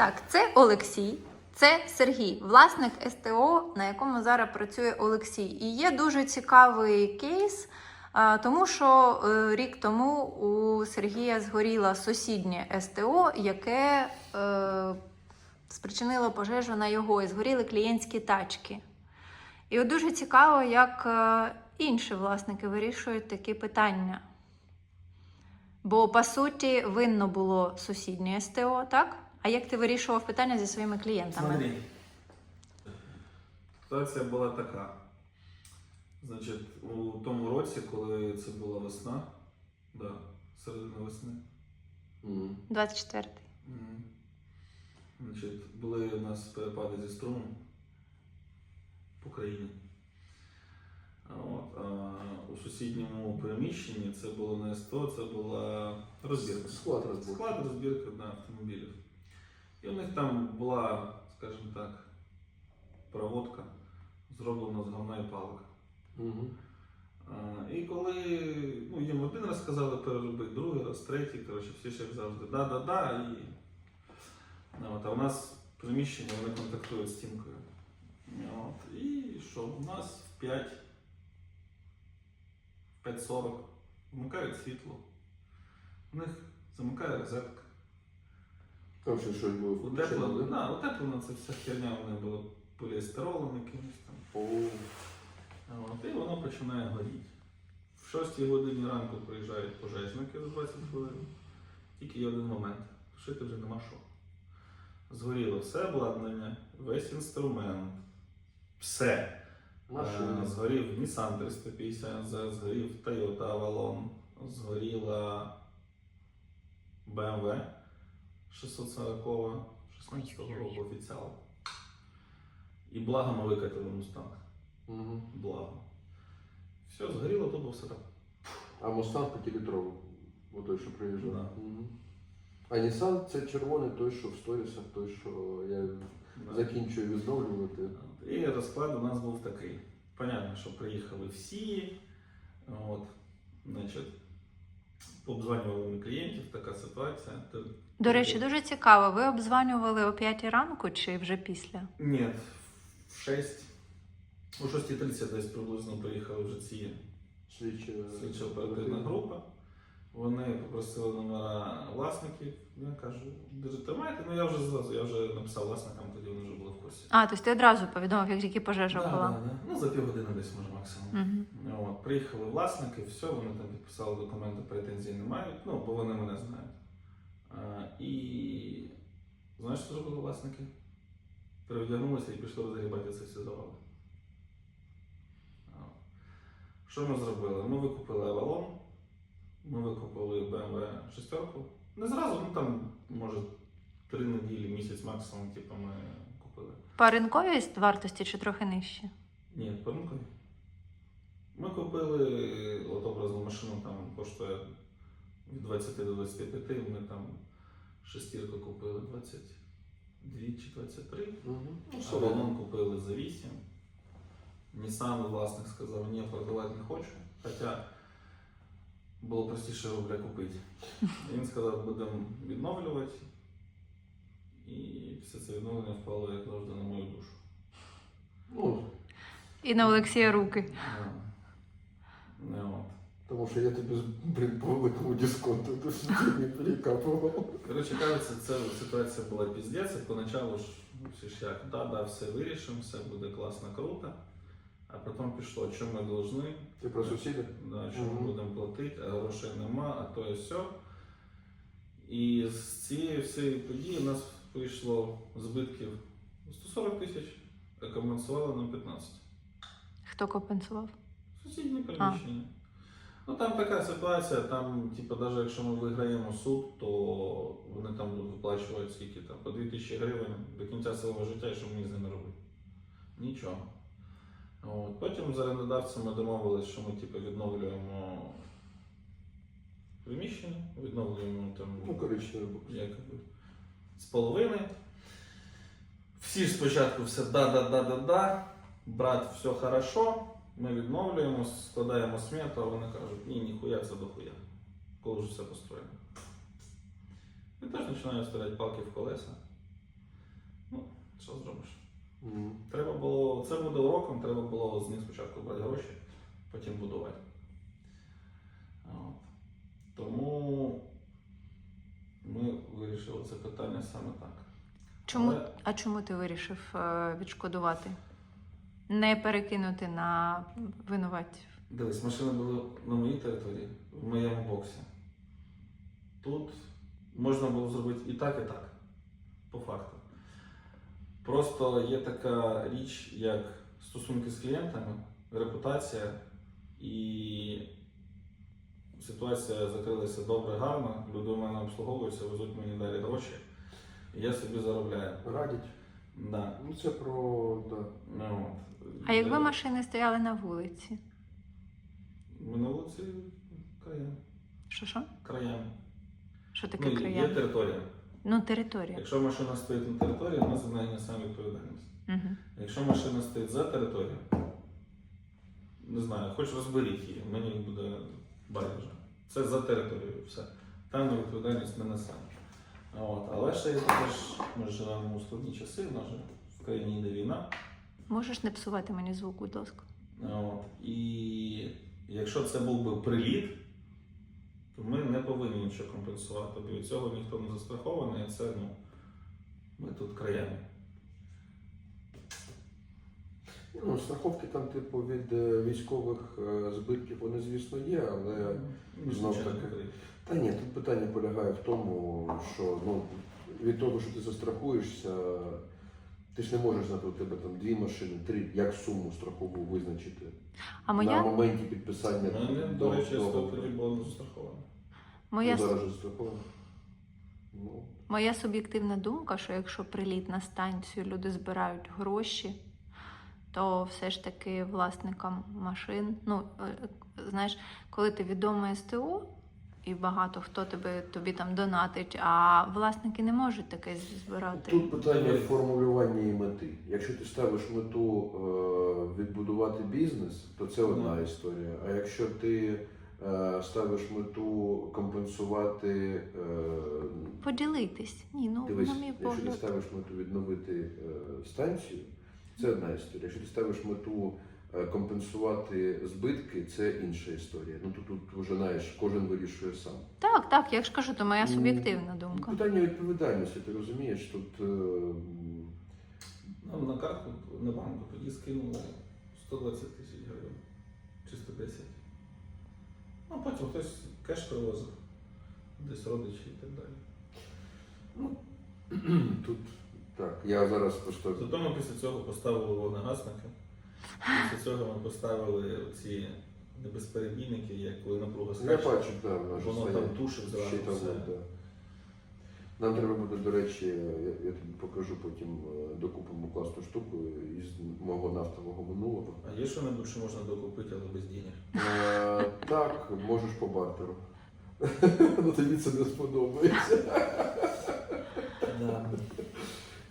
Так, це Олексій, це Сергій, власник СТО, на якому зараз працює Олексій. І є дуже цікавий кейс, тому що е, рік тому у Сергія згоріло сусіднє СТО, яке е, спричинило пожежу на його і згоріли клієнтські тачки. І от дуже цікаво, як е, інші власники вирішують такі питання. Бо по суті винно було сусіднє СТО, так? А як ти вирішував питання зі своїми клієнтами? Смотри. Ситуація була така. Значить, у тому році, коли це була весна, да, середина весни, Мгм. 24-й. м, значить, були у нас перепади зі струмом по країні. А От, а у сусідньому приміщенні це було не СТО, це була розбірка. Склад розборки. Склад розбірки на автомобілів. І у них там була, скажімо так, проводка, зроблена з говна і палок. А, І коли ну, їм один раз сказали переробити, другий раз, третій, коротше, всі ж як завжди, да-да-да. І... Ну, от, а у нас приміщення, вони контактують з стінкою. От. І що, у нас в 5, в 5.40 вмикають світло. У них замикає розетка. Там ще щось було включено, Утеплено, да? да, утеплена ця вся херня у них була поліестеролом якимось там. О, От, і воно починає горіти. В 6 годині ранку приїжджають пожежники за 20 хвилин. Тільки є один момент. Шити вже нема що. Згоріло все обладнання, весь інструмент. Все. машина. Е, Згорів Nissan 350, з- згорів Toyota Avalon, згоріла BMW 640 16 року офіціал. І благо ми викатили Mustang. Мгм. Благо. Все, згоріло, то було все так. А Мустанг п'ятилітровий. Ось той, що приїжджав. Да. Мгм. А Nissan це червоний, той, що в сторісах, той, що я Да. закінчую відновлювати. І розклад у нас був такий. Понятно, що приїхали всі. От, значить, обзванювали ми клієнтів, така ситуація. До речі, дуже цікаво. Ви обзванювали о 5 ранку чи вже після? Ні, в 6. О 6.30 десь приблизно приїхали вже ці Слідчі оперативна група. Вони попросили номера власників. Я кажу, держите маєте? Ну я вже зразу, я вже написав власникам, тоді вони вже були курсі. А, тобто ти одразу повідомив, як тільки пожежа Да, була. да, да. Ну, за півгодини десь може максимум. Угу. От, приїхали власники, все, вони там підписали документи, претензій не мають, ну, бо вони мене знають. А, і знаєш, що зробили власники? Перевдягнулися і пішли розгрібати ці всі завали. Що ми зробили? Ми викупили Avalon, ми викупили BMW 6. Не зразу, ну там, може, три неділі, місяць максимум, типу, ми. По ринковій вартості чи трохи нижче? Ні, по ринкові. Ми купили от образну машину, там коштує від 20 до 25, ми там шестірку купили 22 чи 23. Угу. Ну, Салон купили за 8. Nissan власник сказав, ні, продавати не хочу. Хоча було простіше рубля купити. Він сказав, будемо відновлювати. І все це відновлення впало, як завжди, на мою душу. Ну, І на Олексія руки. Да. Не от. тому що я тобі блін, по великому дисконту ти ж не перекапував. Коротше кажучи, ця ситуація була піздець, і поначалу ж ну, всі ж як, да, да, все вирішимо, все буде класно, круто. А потім пішло, що ми должны, Ти про сусіда? да, що ми Мгм. будемо платити, а грошей нема, а то і все. І з цієї всієї події у нас вийшло збитків 140 тисяч, а компенсували нам 15. Хто компенсував? Сусіднє приміщення. Ну там така ситуація, там, типу, навіть якщо ми виграємо суд, то вони там виплачують скільки там, по 2000 гривень до кінця свого життя, і що мені з ними робити? Нічого. От. Потім з орендодавцями домовились, що ми типу, відновлюємо приміщення, відновлюємо там Ну, коричневий бокс. З половини. Всі ж спочатку все да-да-да-да-да, брат, все хорошо, ми відновлюємо, складаємо смету, а вони кажуть, ні, ніхуя це дохуя, коли вже все построєно. І теж починають ставляти палки в колеса. Мгм. Треба було, це буде уроком, треба було з них спочатку брати гроші, потім будувати. От. Тому ми вирішили це питання саме так. Чому, Але- а чому ти вирішив е, відшкодувати? Не перекинути на винуватців. Дивись, машини були на моїй території, в моєму боксі. Тут можна було зробити і так, і так, по факту. Просто є така річ, як стосунки з клієнтами, репутація, і ситуація закрилася добре, гарно, люди у мене обслуговуються, везуть мені далі гроші, і я собі заробляю. Радять. Да. Ну це про. Да. Ну, от. А якби машини стояли на вулиці? Ми на вулиці краям. Що що? краям. Що таке Ну, є края? територія. Ну, територія. Якщо машина стоїть на території, вона за неї несе відповідальність. Угу. Якщо машина стоїть за територією, не знаю, хоч розберіть її, мені буде байдуже. Це за територією, все. Там відповідальність не несемо. От. Але ще є також, ми живемо у складні часи, в нас же в країні йде війна. Можеш не псувати мені звук, будь ласка. От. І якщо це був би приліт, то ми не повинні нічого компенсувати, бо від цього ніхто не застрахований, а це ну, ми тут краями. Ну, страховки там, типу, від е, військових е, збитків вони, звісно, є, але. Ну, знов звичайно, таки. Та ні, тут питання полягає в тому, що ну, від того, що ти застрахуєшся, ти ж не можеш знати, у тебе там дві машини, три, як суму страхову визначити А на моя, моменті підписання мене, до речі, договору. тоді було не застраховано. моя, Ну, зараз же. Ну, моя суб'єктивна думка, що якщо приліт на станцію люди збирають гроші, то все ж таки власникам машин, ну е, знаєш, коли ти відоме СТО. І багато хто тебе тобі там донатить, а власники не можуть таке збирати. Тут питання формулювання і мети. Якщо ти ставиш мету е, відбудувати бізнес, то це одна Ну. історія. А якщо ти е, ставиш мету компенсувати, е, Поділитись. Ні, ну дивись, на мій якщо ти ставиш мету відновити е, станцію, це одна історія. Якщо ти ставиш мету е, компенсувати збитки, це інша історія. Ну тут, тут вже знаєш, кожен вирішує сам. Так, так, я ж кажу, то моя Ну, суб'єктивна думка. Питання відповідальності, ти розумієш? Тут е, Нам на картку на банку тоді скинули 120 тисяч гривень. Чи 110. Ну, а потім хтось кеш привозив, десь родичі і так далі. тут так, я зараз просто. Зато ми після цього поставили вогнегасники. Після цього ми поставили ці небезперебійники, як коли напруга Я скаче. бачу, да, вона Воно там тушить зразу Ще там, все. да. Нам треба буде, до речі, я, я тобі покажу потім е, докупимо класну штуку із мого нафтового минулого. А є що-небудь, що можна докупити, але без денег? Е, так, можеш по бартеру. Ну тобі це не сподобається. Да.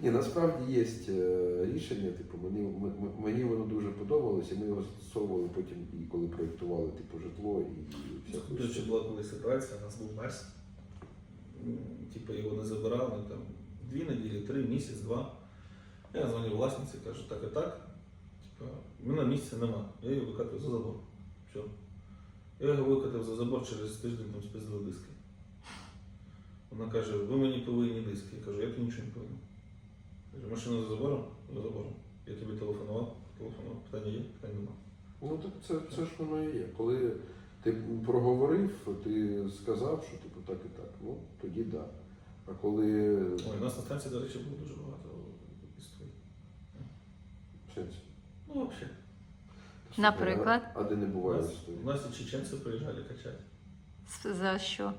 Ні, насправді є е, рішення, типу, мені, мені воно дуже подобалося, ми його застосовували потім і коли проєктували типу, житло і, всяку До речі, була коли ситуація, у нас був Мерс. Типу його не забирали там дві неділі, три, місяць, два. Я дзвоню власниці, кажу, так і так. Типу, мене місця нема. Я його викатив за забор. Все. Я його викатив за забор через тиждень там спиздили диски. Вона каже, ви мені повинні диски. Я кажу, я тобі нічого не повинен. Машина за забором? За забором. Я тобі телефонував, телефонував. Питання є, питань нема. Ну так це, це ж воно і є. Коли ти проговорив, ти сказав, що типу так і так, ну тоді так. Да. А коли Ой, у нас на станції, до речі, було дуже багато історій. в сенсі, Ну, взагалі. Наприклад? а, а де не У буває нас, історії? у нас і чеченці приїжджали качати. За що?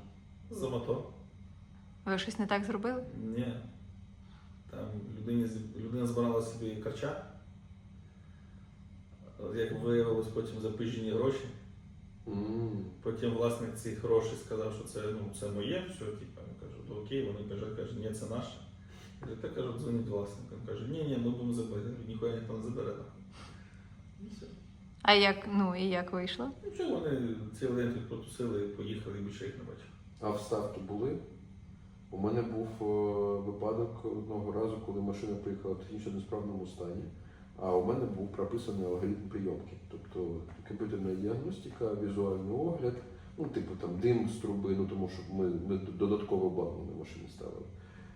За мотор. Ви щось не так зробили? Ні. Збирала собі карча. Як виявилось, потім запижені гроші. Потім власник цих грошей сказав, що це, ну, це моє, все, типу, я кажу, то окей, вони кажуть, каже, ні, це наше. Я так кажу, дзвонить власник. Він каже, ні, ні, ми будемо забити, ніхуя ніхто не забере. І все. А як ну і як вийшло? Нічого, вони цілий день тут потусили, поїхали і більше їх не бачив. А вставки були? У мене був е, випадок одного разу, коли машина приїхала в технічно несправному стані, а у мене був прописаний алгоритм прийомки. Тобто комп'ютерна діагностика, візуальний огляд, ну, типу там дим з труби, ну тому що ми, ми додатково обладнання машини ставили.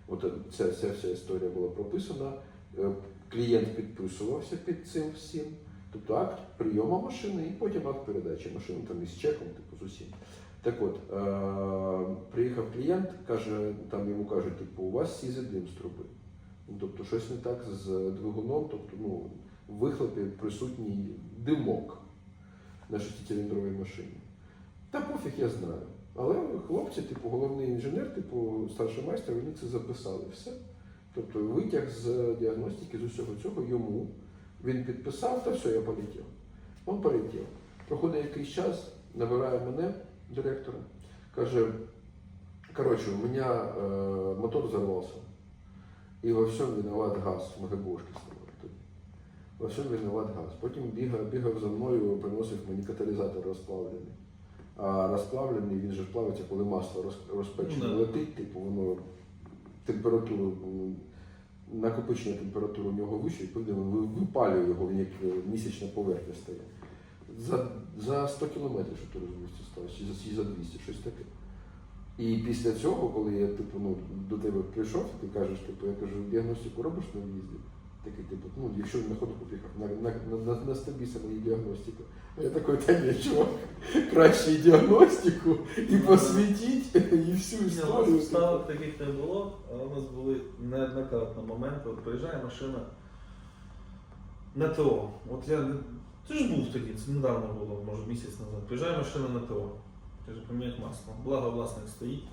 От е, ця, ця вся історія була прописана. Е, Клієнт підписувався під цим всім. Тобто акт прийому машини і потім акт передачі машини там із чеком, типу з усім. Так от, е- приїхав клієнт, каже, там йому кажуть, типу, у вас сізе дим з труби. Ну, тобто щось не так з двигуном, тобто ну, в вихлопі присутній димок на шестициліндровій машині. Та пофіг я знаю. Але хлопці, типу, головний інженер, типу, старший майстер, вони це записали все. Тобто витяг з діагностики з усього цього йому. Він підписав, та все, я полетів. Він полетів. Проходить якийсь час, набирає мене, директора, каже, короче, у меня э, мотор взорвался. И во всем виноват газ. Мы ГБОшки ставили тоді. Во всем виноват газ. Потім бігав, бігав за мною, приносив мені каталізатор розплавлений. А розплавлений, він же плавиться, коли масло роз- розпечене Ну, да. летить, типу воно температуру, накопичення температури у нього вище, і потім випалює його, він як е, місячна поверхня стає. За, за 100 кілометрів, щоб ти розумієш, стало, чи за, чи за 200, щось таке. І після цього, коли я типу, ну, до тебе прийшов, ти кажеш, типу, я кажу, діагностику робиш на в'їзді? Такий, типу, ну, якщо він на ходу поїхав, на, на, на, на, на стабі саме і діагностика. А я такий, та ні, чувак, краще і діагностику, і посвітіть, і всю у історію. нас ставок таких не було, але у нас були неоднократно моменти. От приїжджає машина на ТО. От я це ж був тоді, це недавно було, може місяць назад. Приїжджає машина на ТО. Каже, поміняти масло. Благо власник стоїть.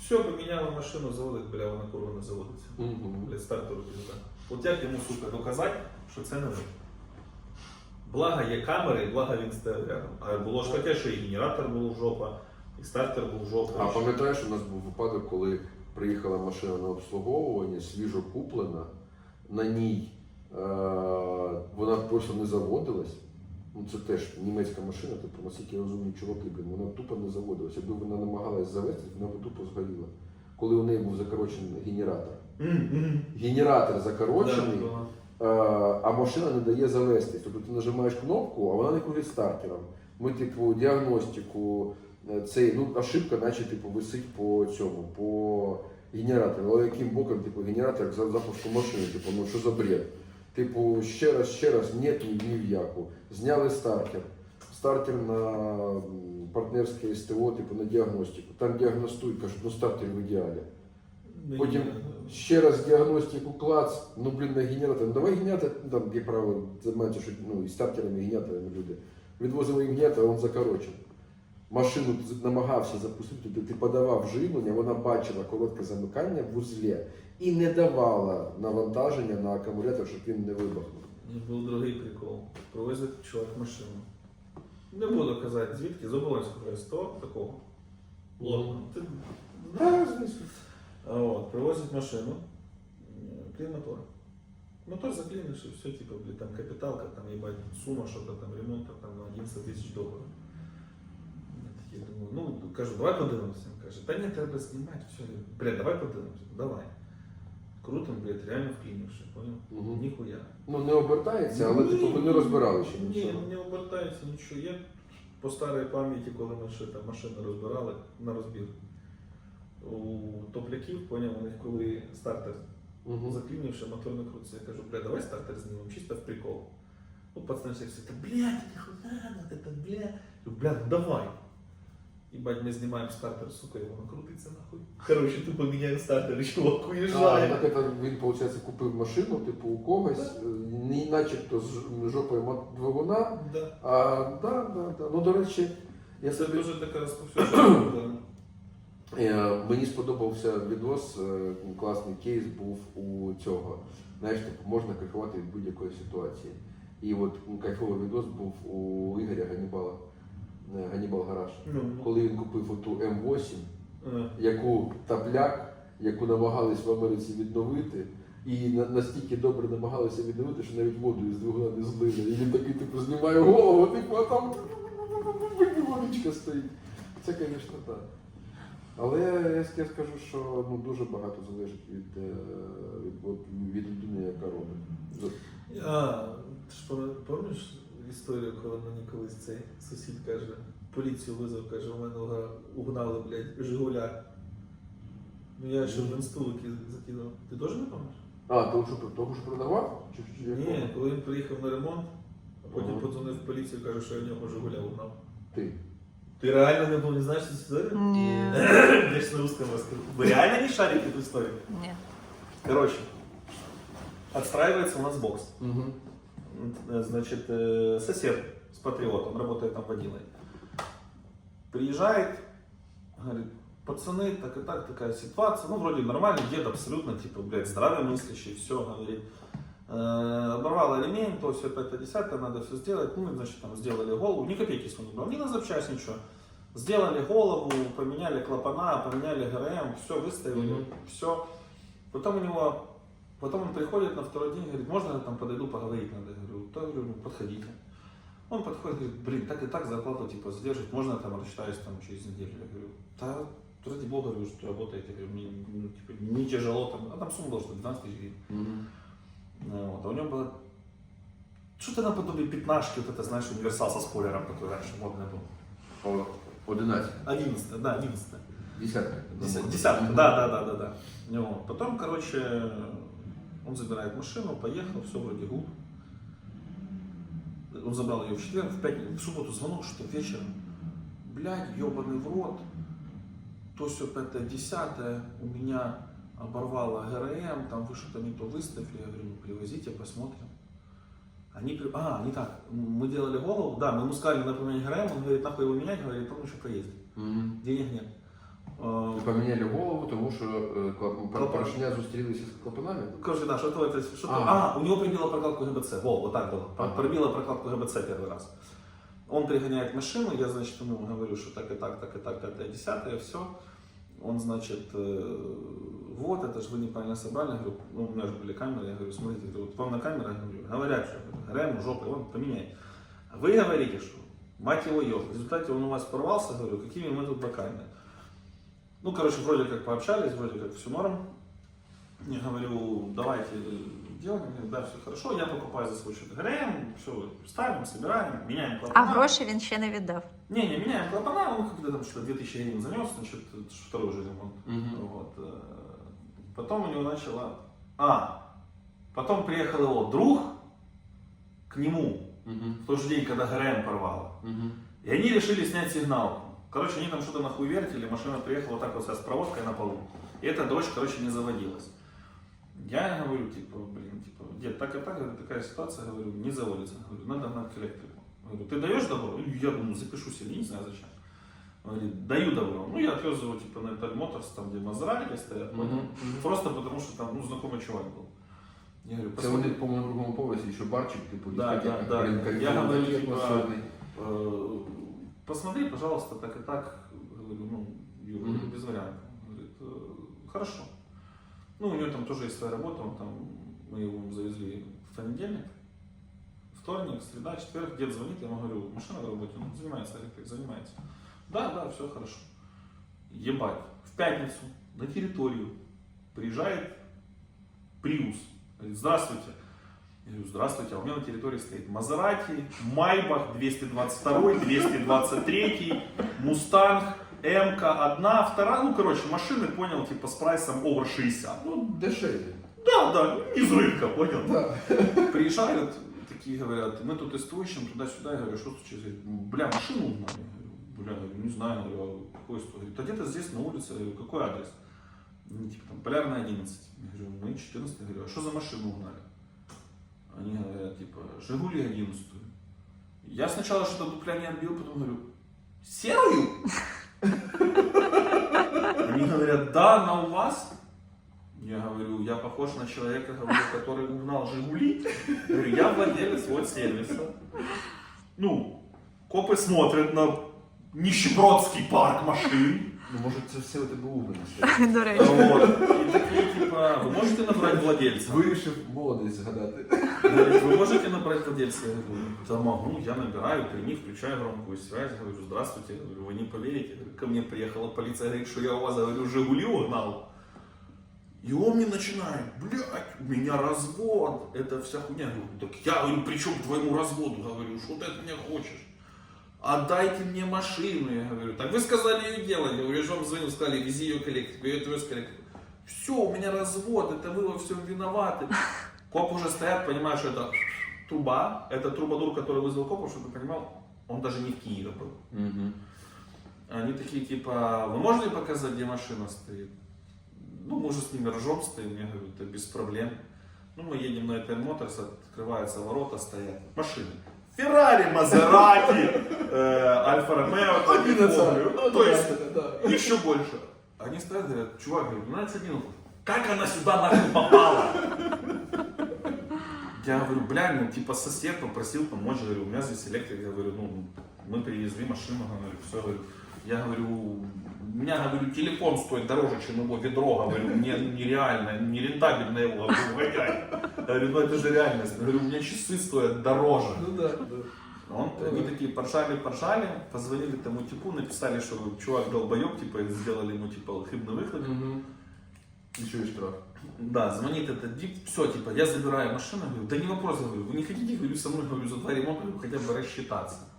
Все, поміняли машину, заводить, бля, вона курва не заводиться. Блядь, стартеру пізда. От як йому, сука, доказати, що це не ви? Благо є камери, і благо він стояв рядом. А було ж таке, що і генератор був жопа, і стартер був жопа. А пам'ятаєш, у нас був випадок, коли приїхала машина на обслуговування, свіжо куплена, на ній вона просто не заводилась. Ну, це теж німецька машина, типу, наскільки я розумію, чуваки, блін, вона тупо не заводилась. Якби вона намагалась завести, вона б тупо згоріла. Коли у неї був закорочений генератор. Генератор закорочений. Е, а машина не дає завестись. Тобто ти нажимаєш кнопку, а вона не крутить стартером. Ми, типу, діагностику, е, цей, ну, ошибка, наче типу, висить по цьому, по генератору. Але яким боком, типу, генератор запуску машини, типу, ну що за бред? Типу, ще раз, ще раз, ні, ні, в яку. Зняли стартер. Стартер на партнерське СТО, типу, на діагностику. Там діагностують, кажуть, ну стартер в ідеалі. Потім ще раз діагностику клац, ну блін, на генератор. Ну давай генератор, ну, там, як правило, займаються, що ну, і стартерами, і генераторами люди. Відвозили їм генератор, а він закорочений. Машину намагався запустити, ти, ти подавав живлення, вона бачила коротке замикання в узлі і не давала навантаження на акумулятор, щоб він не вибухнув. І був другий прикол. Привозить чувак машину. Не буду казати звідки, з Оболонського СТО такого. Лотного. Ти Да, От, привозять машину, клін мотор. Мотор і все, типу, блін, там капіталка, там їбать сума, що то там ремонту там на 11 тисяч доларів. Я такий думаю, ну кажу, давай подивимося. Він каже, та ні, треба знімати, все. Бля, давай подивимося, давай. Крутим, блядь, реально вклинивши, понял? Мгм. Ніхуя. Ну не обертається, але Ні, типу ви не розбирали ще Ні, нічого. не обертається нічого. Я по старій пам'яті, коли ми ще там машини розбирали на розбір. У топляків, поняв, у них коли стартер Мгм. заклинивши, мотор не крутиться. Я кажу, бля, давай стартер знімемо, чисто в прикол. Ну, пацаны все все, бля, ты нихуя, ну это, бля. Я говорю, Бля, ну давай. Ебать, мы снимаем стартер, сука, и он крутится нахуй. Короче, тупо меняем стартер, чувак А, уезжает. так это він, виходить, купив машину, типу, у когось, е, не начебто з жопою двигуна. Да. А, да, да, да. Ну, до речі, я Це собі, дуже така розповсюджена проблема. е, мені сподобався відос, е, класний кейс був у цього. Знаєш, типу, можна кайфувати від будь-якої ситуації. І от м, кайфовий відос був у Ігоря Ганібала, е, Ганібал Гараж. Ну, Коли він купив оту М8, е, яку тапляк, яку намагались в Америці відновити, і на- настільки добре намагалися відновити, що навіть воду із двигуна не злили. І він такий типу знімає голову, типу, а там водичка стоїть. Це, звісно, так. Але я, я скажу, що ну, дуже багато залежить від, е, від, от, від людини, яка робить. А, ти ж пам- пам'ятаєш історію, коли мені колись цей сусід каже, поліцію визвав, каже, у мене уга- угнали, блядь, Жигуля. Ну я ще в інсту ки- закинув. Ти теж не пам'ятаєш? А, тому що, тому що продавав? Чи, чи, чи Ні, коли він приїхав на ремонт, а потім Ага. подзвонив в поліцію і каже, що я в нього Жигуля угнав. Ти. Ты реально не был, не знаешь эту историю? Ні. Я же на русском расскажу. Вы реально не шарите эту историю? Ні. Короче, отстраивается у нас бокс. Угу. Э, Значит, э, сосед с патриотом, работает там водилой. Приезжает, говорит, пацаны, так и так, такая ситуация. Ну, вроде нормальный дед, абсолютно, типа, блядь, здравомыслящий, все, говорит. Э, оборвала ремень, то все, это, десятое, надо все сделать. Ну, значит, там сделали голову, ни копейки с не брал, ни на запчасть, ничего. Сделали голову, поменяли клапана, поменяли ГРМ, все, выставили, Мгм. все. Потом у него, потом он приходит на второй день, говорит, можно я там подойду поговорить надо? Я говорю, да, говорю, ну, подходите. Он подходит, говорит, блин, так и так зарплату типа задержать, можно я там рассчитаюсь там через неделю? Я говорю, да, ради бога, говорю, что работаете, Я говорю, мне ну, типа, не тяжело там, а там сумма была, что 12 тысяч гривен. Ну, Вот. А у него было что-то наподобие пятнашки, вот это, знаешь, универсал со спойлером, такой раньше модный был. О, 11. 11, да, 11. Десятка. Десят- Десятка, да, да, да, да, да. Ну. Потом, короче, он забирает машину, поехал, все вроде гуд. Он забрал ее в четверг, в пятницу, в субботу звонок, что вечером. Блядь, ебаный в рот. То все пятое, десятое. У меня оборвало ГРМ, там вы что-то не то выставили. Я говорю, ну привозите, посмотрим. Они, а, не так, мы делали голову, да, мы ему сказали, надо поменять ГРМ, он говорит, нахуй его менять, говорит, потом еще проездит. Мгм. Денег нет. Э, Ви поміняли голову, тому що е, клап- Клапан. поршня зустрілися з клапанами? Короче, да, что-то это, что-то. А. А. у него прибило прокладку ГБЦ. Во, вот так было. Ага. Пробило прокладку ГБЦ первый раз. Он пригоняет машину, я, значит, ему говорю, что так и так, так и так, пятое, десятое, все. Он, значит, э, вот, это же вы неправильно собрали. Я говорю, ну, у меня же были камеры, я говорю, смотрите, говорю, вот вам на камерах говорю, говорят, что ГРМ, жопа, он поменяй. А Вы говорите, что мать его еб. В результате он у вас порвался, говорю, какими мы тут боками. Ну, короче, вроде как пообщались, вроде как все норм. Я говорю, давайте делаем. Они говорят, Да, все хорошо, я покупаю за свой счет ГРМ, все, ставим, собираем, меняем А клапана. гроші він ще не віддав. Не, не, меняем клапана, он когда там что-то 2000 гривен занес, значит, это ж второй уже ремонт. Мгм. Вот. э, Потом у него начало... А, потом приехал его друг к нему Мгм. в тот же день, когда ГРМ порвало. Мгм. И они решили снять сигналку. Короче, они там что-то нахуй вертели, машина приехала вот так вот вся с проводкой на полу. И эта дочь, короче, не заводилась. Я говорю, типа, блин, типа, дед, так и так, говорю, такая ситуация, говорю, не заводится. Говорю, надо гнать к электрику. Говорю, ты даешь добро? Я думаю, запишу себе, не знаю зачем. Он говорит, даю добро. Ну, я отвез его, типа, на Эталь Моторс, там, где Мазератти стоят, понял? Мгм. Мгм. Просто потому, что там, ну, знакомый чувак был. Я говорю, Це посмотри, вони, по-моєму, на другому поверсі, ще барчик, типу, Да, дискотека, да, да. блін, Я кайфово, говорю, такий типа, атмосферний. Э, посмотри, пожалуйста, так и так. Говорю, ну, Юра, Мгм. без вариантов. Говорит, «Э, хорошо. Ну, у него там тоже есть своя работа, он там, мы его завезли в понедельник, вторник, среда, четверг, дед звонит, я ему говорю, машина в работе, он занимается электрикой, занимается. Да, да, все хорошо. Ебать, в пятницу на территорию приезжает Приус. Говорит, здравствуйте. Я говорю, здравствуйте, а у меня на территории стоит Мазерати, Майбах 222, 223, Мустанг, МК, одна, вторая, ну, короче, машины, понял, типа с прайсом over 60. Ну, дешеві. Да, да, из рынка, понял? Да. Приезжают, такие говорят, мы тут СТО-ищем туда-сюда, я говорю, что случилось? Говорит, бля, машину угнали. Бля, не знаю, говорю, а какой СТО? Говорит, а где-то здесь на улице, говорю, какой адрес? Ну, типа там, Полярная 11. Я говорю, мы 14, я говорю, а что за машину угнали? Они говорят, типа, Жигули 11. Я сначала что-то дупля не отбил, потом говорю, серую? Они говорят, да, она у вас? Я говорю, я похож на человека, который угнал Жигули. Говорю, я владелец вот сервиса. Ну, копы смотрят на нищебродский парк машин. Ну, може, це все у тебе угли стоїть. До речі. Вот. И такие, типа, вы можете набрать владельца? Вирішив молодість згадати. Говорит, Вы можете набрать владельца? Я говорю, да могу, я набираю, при них включаю громкую связь, говорю, здравствуйте, говорю, вы не поверите, ко мне приехала полиция, говорит, что я у вас, говорю, Жигули угнал. И он мне начинает, блядь, у меня развод, это вся хуйня. Я говорю, так я говорю, при чем к твоему разводу? Говорю, что ты от меня хочешь? Отдайте мне машину, я говорю. Так вы сказали ее делать. Я говорю, я же вам звонил, сказали, вези ее к электрику. Я отвез к электрику. Все, у меня развод, это вы во всем виноваты. Коп уже стоят, понимают, что это труба. Это трубадур, который вызвал копов, чтобы ты понимал, он даже не в Киеве был. Угу. Они такие, типа, вы можете показать, где машина стоит? Ну, мы уже с ними ржем стоим, я говорю, это без проблем. Ну, мы едем на Эпен Моторс, открываются ворота, стоят машины. Феррари, Мазерати, э, Альфа Ромео. Ну, то есть, еще больше. Они стоят, говорят, чувак, говорит, ну, надо один вопрос. Как она сюда нахуй попала? Я говорю, бля, ну, типа, сосед попросил помочь, говорю, у меня здесь электрик, я говорю, ну, мы привезли машину, говорю, все, говорю, я говорю, у меня, говорю, телефон стоит дороже, чем его ведро, говорю, мне нереально, нерентабельно его, говорю. Я говорю, ну это же реальность. Я говорю, у меня часы стоят дороже. Ну да, да. Он, они такие поржали, поржали, позвонили тому типу, написали, что чувак долбоеб, типа, сделали ему, типа, хибный выход. Угу. Еще и штраф. Да, звонит этот дип, все, типа, я забираю машину, говорю, да не вопрос, говорю, вы не хотите, говорю, со мной, говорю, за два ремонта, говорю, хотя бы рассчитаться.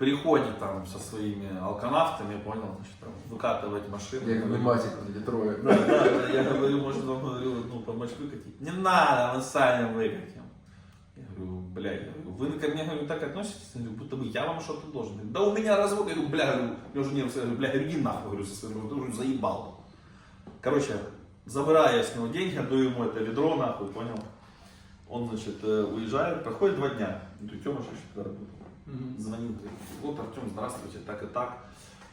Приходит там со своими алканавтами, понял, значит, там, выкатывать машину. Як Говорю, пневматик, эти трое. Да, да, я говорю, может, вам говорю, ну, помочь выкатить. Не надо, мы сами выкатим. Я говорю, блядь, я говорю, вы ко мне говорю, так относитесь, Я говорю, будто бы я вам что-то должен. Говорит, Да у меня развод, я говорю, бля, говорю, я уже я говорю, бля, говорю, иди нахуй, говорю, со своим говорю, заебал. Короче, забираю я с него деньги, отдаю ему это ведро, нахуй, понял? Он, значит, э, уезжает, проходит два дня. Говорю, Тёма же еще тогда работал. Звонит, говорит, вот, Артем, здравствуйте, так и так.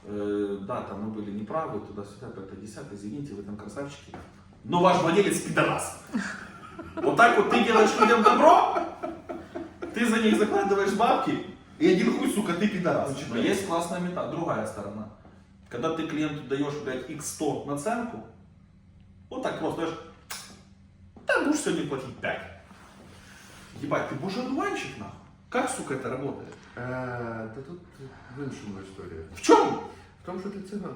Э, да, там мы были неправы, туда-сюда, пятое, десятое, извините, вы там красавчики. Но ваш владелец пидорас. Вот так вот ты делаешь людям добро, ты за них закладываешь бабки, и один хуй, сука, ты пидорас. Но есть классная мета, другая сторона. Когда ты клиенту даешь, блядь, x100 наценку, вот так просто даешь, да будешь сегодня платить 5. Ебать, ты будешь одуванчик, нахуй. Как, сука, это работает? Е, Та тут в іншому історія. В чем? В тому, що ти циган.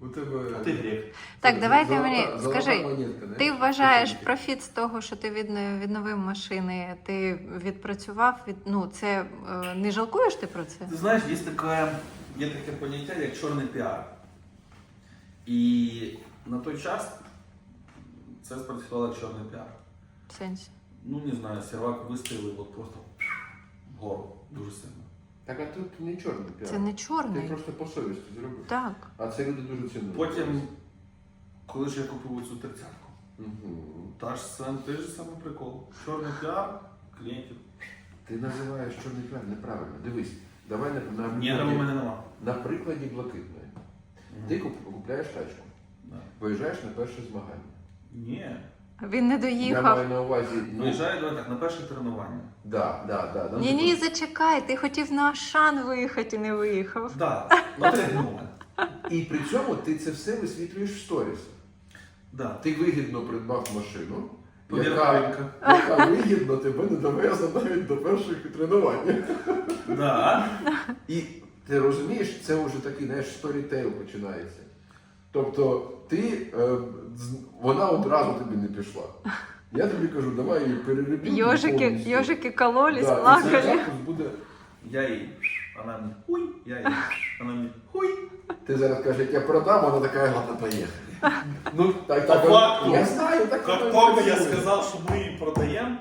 У тебе. А ты грек. Так, давайте Золота- мені скажи, монетка, не? Ти вважаєш профіт з того, що ти відно- відновив машини, ти відпрацював від ну це е, не жалкуєш ти про це? Ты знаешь, есть такое, є таке поняття, як чорний піар. І на той час це спрацювало чорний піар. В сенсі. Ну, не знаю, сервак вистрілив от просто вгору дуже сильно. Так, а тут не чорний піар. Це не Ти чорний. просто по совісті зробив. Так. А це люди дуже цінують. Потім, коли ж я купив цю тридцятку, Угу. та ж сам той же самий прикол. Чорний піар, клієнтів. Ти називаєш чорний піар неправильно. Дивись, давай на, на, Ні, у мене нема. на прикладі блакитної. Ти куп- купляєш тачку, Да. виїжджаєш на перше змагання. Ні. Він не Я доїхав. маю на увазі. Ну, Виїжджаю, давай так, на перше тренування. да, да, да, да. Ні, ні, зачекай, ти хотів на Ашан виїхати і не виїхав. Да, на тренування. І при цьому ти це все висвітлюєш в сторіс. Да. Ти вигідно придбав машину, яка, яка вигідно тебе не довезла навіть до перших тренувань. Да. І ти розумієш, це вже такий знаєш, сторітейл починається. Тобто ти, е, вона одразу тобі не пішла. Я тобі кажу, давай її переробіть. Йожики, йожики кололись, Да, і цей плакали. запуск буде. Я їй, вона мені хуй, я їй, вона мені хуй. Ти зараз кажеш, як я продам, вона така, ладно, поїхали. Ну, так, так, По факту. я знаю, так Как воно только і я працює. сказал, что мы продаем,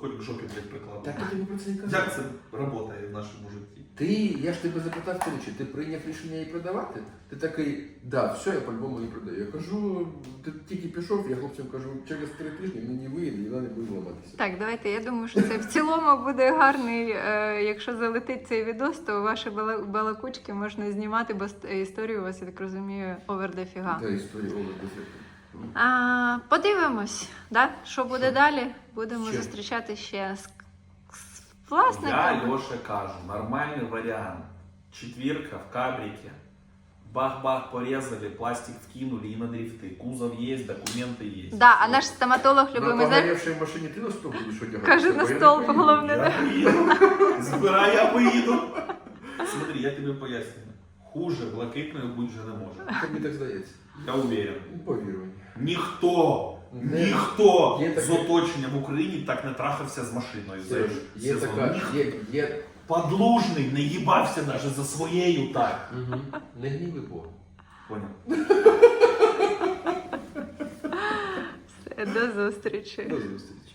хоть к жопе, блядь, прикладывай. Так я тобі про це і казав. Як це працює в нашому житті? Ти, я ж тебе запитав тричі, ти прийняв рішення її продавати? Ти такий, да, все, я по-любому її продаю. Я кажу, ти тільки пішов, я хлопцям кажу, через три тижні мені вийде, і вона не буде ламатися. Так, давайте. Я думаю, що це в цілому буде гарний. е, якщо залетить цей відос, то ваші бала- балакучки можна знімати, бо ст- історію у вас, я так розумію, овер дофіга. Та історія Оли Дефекту. А, подивимось, да? що буде далі. Будемо Ще. зустрічати ще з, з Я власниками. Льоша кажу, нормальний варіант. четверка в кабрике. Бах-бах порезали, пластик вкинули и на дрифты. Кузов есть, документы есть. Да, а наш стоматолог На любимий знаєш, погоревшей машине ты на стол будешь одягаться? Каже, Бо на я не стол, поїду. головне. Я поїду. Збирай, я поїду. Смотри, я тобі пояснюю. Хуже блакитною бути вже не може. Це мені так здається. Я уверен. Ну, Повір мені. Ніхто, Не. ніхто Є з оточення в Україні так не трахався з машиною. за Сереж, є сезон. така, є, є... Подлужний не їбався навіть за своєю так. Угу. Не гніви Бога. Понял? До зустрічі. До зустрічі.